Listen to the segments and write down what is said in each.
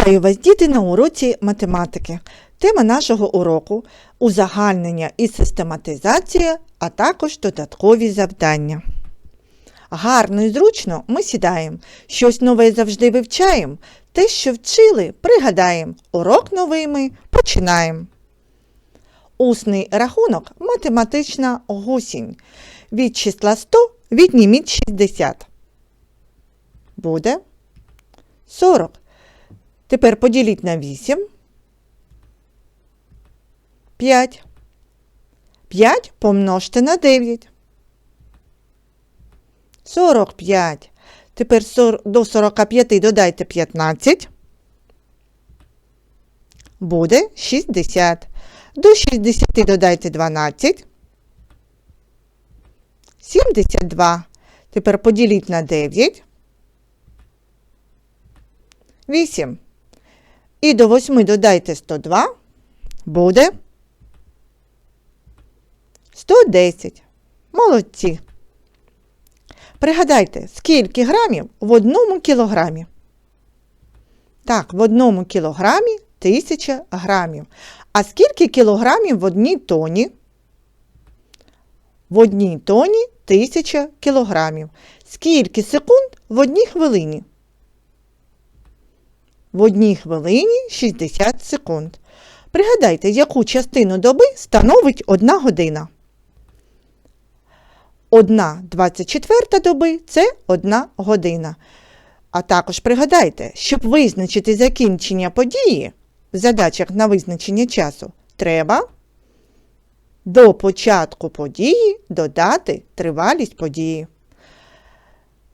Вітаю вас, діти, на уроці математики. Тема нашого уроку узагальнення і систематизація, а також додаткові завдання. Гарно і зручно ми сідаємо, щось нове завжди вивчаємо, те, що вчили, пригадаємо, урок новий ми починаємо. Усний рахунок математична гусінь. Від числа 100 відніміть 60. Буде 40. Тепер поділіть на 8. 5. 5 помножте на 9. 45. Тепер до 45 додайте 15. Буде 60. До 60 додайте 12. 72. Тепер поділіть на 9. 8. І до 8 додайте 102. Буде 110. Молодці. Пригадайте, скільки грамів в одному кілограмі? Так, в одному кілограмі 1000 грамів. А скільки кілограмів в одній тоні? В одній тоні 1000 кілограмів. Скільки секунд в одній хвилині? В одній хвилині 60 секунд. Пригадайте, яку частину доби становить одна година. Одна 24 доби це одна година. А також пригадайте, щоб визначити закінчення події в задачах на визначення часу, треба до початку події додати тривалість події.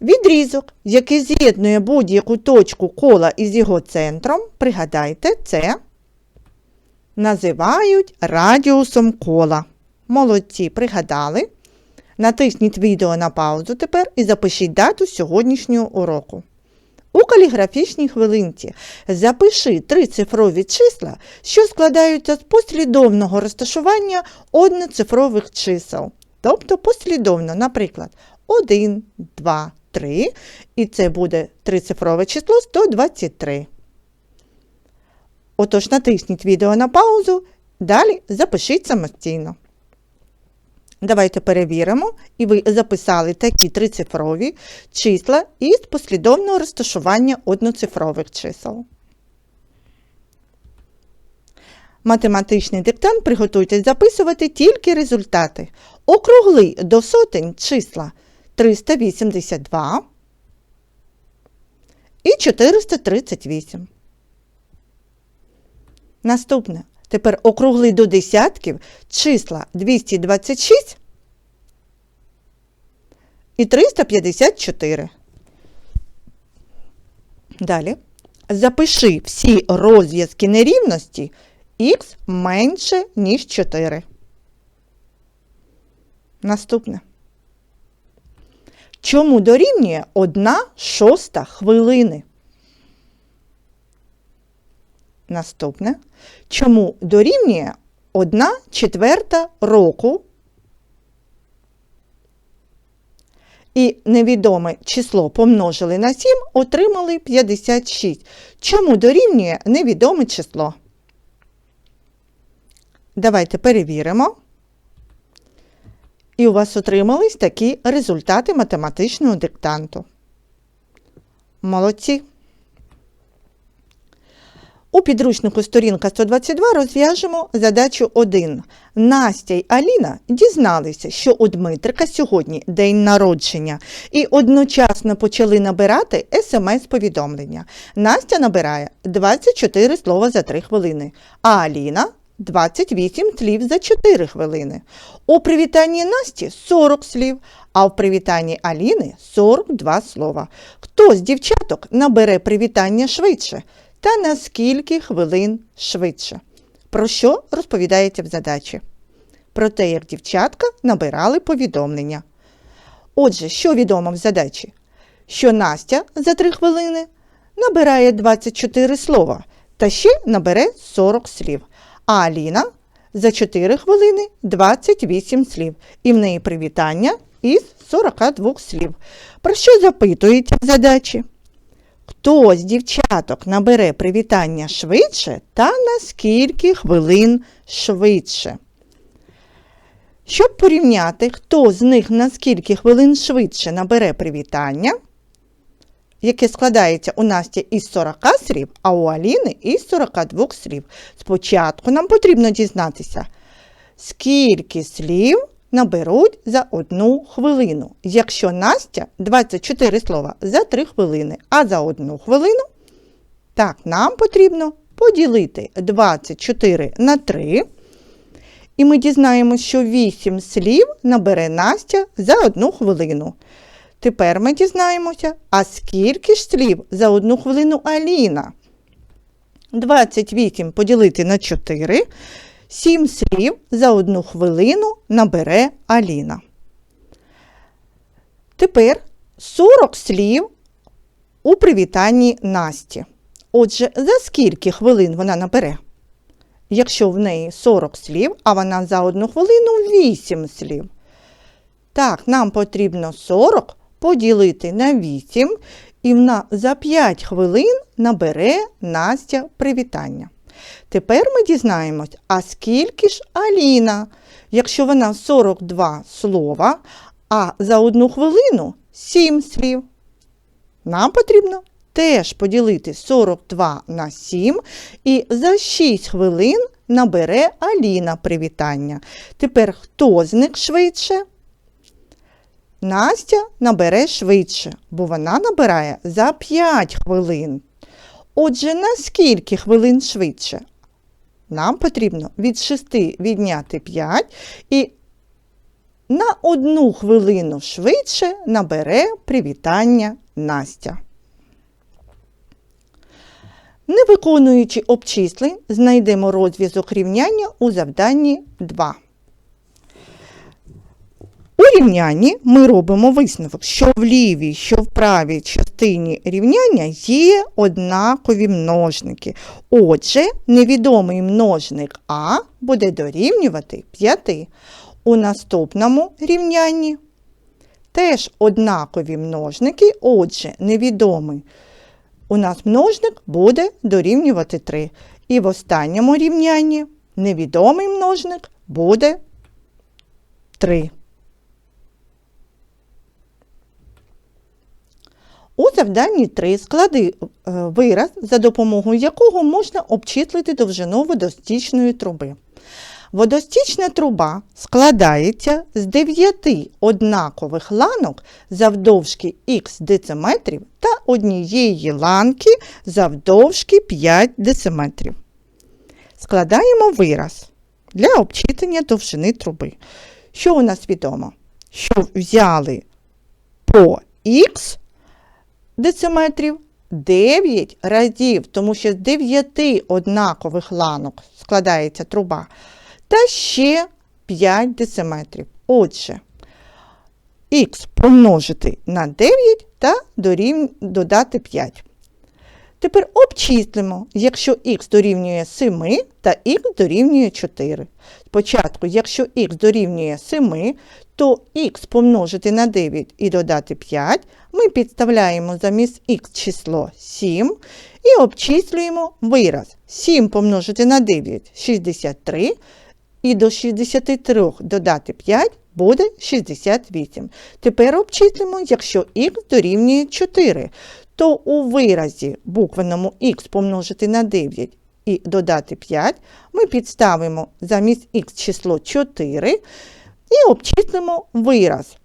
Відрізок, який з'єднує будь-яку точку кола із його центром, пригадайте, це називають радіусом кола. Молодці, пригадали. Натисніть відео на паузу тепер і запишіть дату сьогоднішнього уроку. У каліграфічній хвилинці запиши три цифрові числа, що складаються з послідовного розташування одноцифрових чисел. Тобто послідовно, наприклад, 1, 2, 3, і це буде трицифрове число 123. Отож, натисніть відео на паузу, далі запишіть самостійно. Давайте перевіримо, і ви записали такі трицифрові числа із послідовного розташування одноцифрових чисел. Математичний диктант приготуйтесь записувати тільки результати. Округли до сотень числа 382 і 438. Наступне. Тепер округли до десятків числа 226 і 354. Далі. Запиши всі розв'язки нерівності х менше, ніж 4. Наступне. Чому дорівнює 1 шоста хвилини? Наступне. Чому дорівнює 1 четверта року і невідоме число помножили на 7, отримали 56. Чому дорівнює невідоме число? Давайте перевіримо. І у вас отримались такі результати математичного диктанту. Молодці! У підручнику сторінка 122 розв'яжемо задачу 1. Настя й Аліна дізналися, що у Дмитрика сьогодні день народження, і одночасно почали набирати смс-повідомлення. Настя набирає 24 слова за 3 хвилини, а Аліна 28 слів за 4 хвилини. У привітанні Насті 40 слів, а в привітанні Аліни 42 слова. Хто з дівчаток набере привітання швидше? Та на скільки хвилин швидше. Про що розповідається в задачі? Про те, як дівчатка набирали повідомлення. Отже, що відомо в задачі? Що Настя за 3 хвилини набирає 24 слова та ще набере 40 слів, а Аліна за 4 хвилини 28 слів, і в неї привітання із 42 слів. Про що запитується в задачі? Хто з дівчаток набере привітання швидше та на скільки хвилин швидше? Щоб порівняти, хто з них на скільки хвилин швидше набере привітання, яке складається у Насті із 40 слів, а у Аліни із 42 слів. Спочатку нам потрібно дізнатися, скільки слів наберуть за одну хвилину. Якщо Настя 24 слова за 3 хвилини, а за одну хвилину, так, нам потрібно поділити 24 на 3. І ми дізнаємося, що 8 слів набере Настя за одну хвилину. Тепер ми дізнаємося, а скільки ж слів за одну хвилину Аліна? 28 поділити на 4. 7 слів за одну хвилину набере Аліна. Тепер 40 слів у привітанні Насті. Отже, за скільки хвилин вона набере? Якщо в неї 40 слів, а вона за одну хвилину 8 слів. Так, нам потрібно 40 поділити на 8, і вона за 5 хвилин набере Настя привітання. Тепер ми дізнаємось, а скільки ж Аліна, якщо вона 42 слова, а за одну хвилину 7 слів. Нам потрібно теж поділити 42 на 7 і за 6 хвилин набере Аліна привітання. Тепер хто з них швидше? Настя набере швидше, бо вона набирає за 5 хвилин. Отже, на скільки хвилин швидше? Нам потрібно від 6 відняти 5 і на одну хвилину швидше набере привітання Настя. Не виконуючи обчислень, знайдемо розв'язок рівняння у завданні 2. У рівнянні ми робимо висновок, що в лівій, що в правій частині рівняння є однакові множники. Отже, невідомий множник А буде дорівнювати 5. У наступному рівнянні теж однакові множники, отже, невідомий. У нас множник буде дорівнювати 3. І в останньому рівнянні невідомий множник буде 3. У завданні 3 склади е, вираз, за допомогою якого можна обчислити довжину водостічної труби. Водостічна труба складається з 9 однакових ланок завдовжки х дециметрів та однієї ланки завдовжки 5 дециметрів. Складаємо вираз для обчислення довжини труби. Що у нас відомо? Що взяли по х дециметрів 9 разів, тому що з 9 однакових ланок складається труба, та ще 5 дециметрів. Отже, х помножити на 9 та додати 5. Тепер обчислимо, якщо х дорівнює 7 та х дорівнює 4. Спочатку, якщо х дорівнює 7, то х помножити на 9 і додати 5, ми підставляємо замість х число 7 і обчислюємо вираз. 7 помножити на 9 63, і до 63 додати 5 буде 68. Тепер обчислимо, якщо х дорівнює 4, то у виразі буквеному х помножити на 9 і додати 5, ми підставимо замість х число 4 і обчислимо вираз.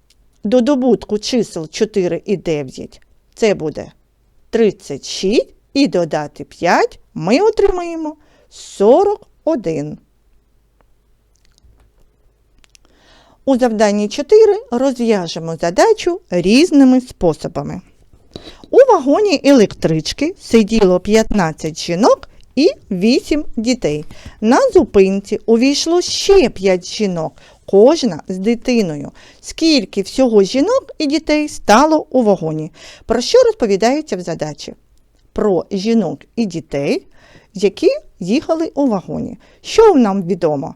До добутку чисел 4 і 9 це буде 36, і додати 5 ми отримаємо 41. У завданні 4 розв'яжемо задачу різними способами. У вагоні електрички сиділо 15 жінок і 8 дітей. На зупинці увійшло ще 5 жінок, кожна з дитиною. Скільки всього жінок і дітей стало у вагоні? Про що розповідається в задачі? Про жінок і дітей, які їхали у вагоні. Що нам відомо?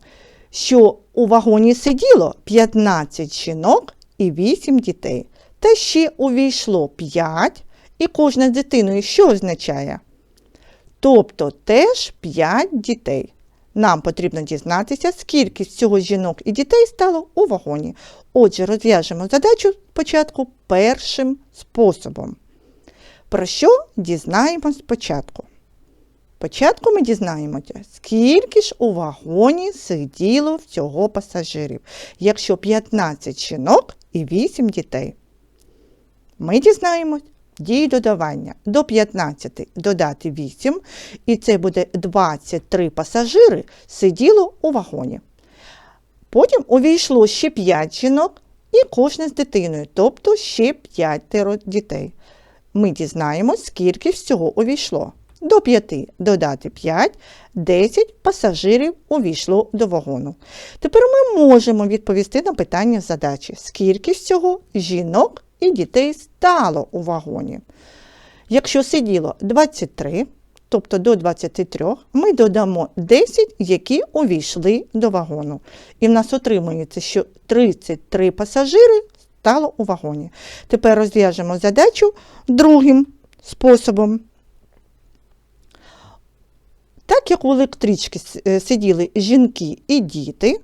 Що у вагоні сиділо 15 жінок і 8 дітей. Та ще увійшло 5 і кожна з дитиною що означає? Тобто теж 5 дітей. Нам потрібно дізнатися, скільки з цього жінок і дітей стало у вагоні. Отже, розв'яжемо задачу спочатку першим способом. Про що дізнаємось спочатку? Спочатку ми дізнаємося, скільки ж у вагоні сиділо всього пасажирів, якщо 15 жінок і 8 дітей. Ми дізнаємось дії додавання до 15 додати 8, і це буде 23 пасажири сиділо у вагоні. Потім увійшло ще 5 жінок і кожна з дитиною, тобто ще 5 дітей. Ми дізнаємось, скільки всього увійшло. До 5 додати 5, 10 пасажирів увійшло до вагону. Тепер ми можемо відповісти на питання задачі, скільки всього жінок і дітей стало у вагоні. Якщо сиділо 23, тобто до 23, ми додамо 10, які увійшли до вагону. І в нас отримується, що 33 пасажири стало у вагоні. Тепер розв'яжемо задачу другим способом. Так як у електричці е, сиділи жінки і діти,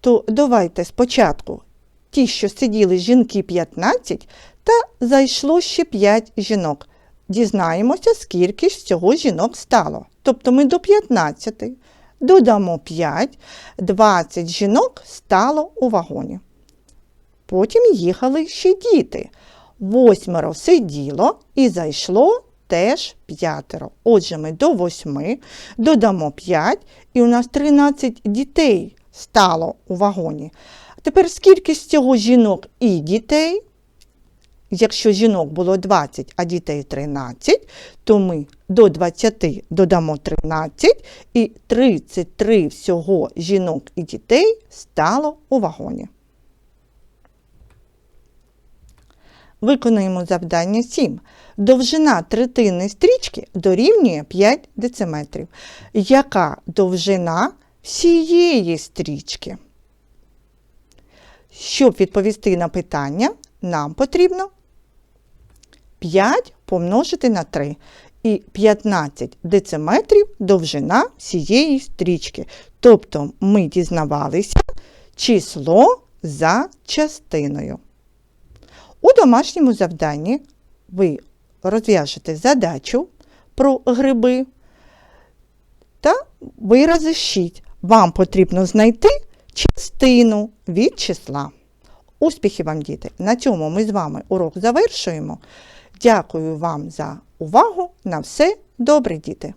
то давайте спочатку ті, що сиділи жінки 15, та зайшло ще 5 жінок. Дізнаємося, скільки ж всього жінок стало. Тобто ми до 15 додамо 5, 20 жінок стало у вагоні. Потім їхали ще діти. Восьмеро сиділо і зайшло теж п'ятеро. Отже, ми до восьми додамо 5, і у нас 13 дітей стало у вагоні. Тепер скільки з цього жінок і дітей? Якщо жінок було 20, а дітей 13, то ми до 20 додамо 13 і 33 всього жінок і дітей стало у вагоні. Виконуємо завдання 7. Довжина третини стрічки дорівнює 5 дециметрів. Яка довжина всієї стрічки? Щоб відповісти на питання, нам потрібно 5 помножити на 3 і 15 дециметрів довжина всієї стрічки. Тобто ми дізнавалися число за частиною. У домашньому завданні ви розв'яжете задачу про гриби та вирази щить. Вам потрібно знайти частину від числа. Успіхів вам, діти! На цьому ми з вами урок завершуємо. Дякую вам за увагу. На все добре, діти!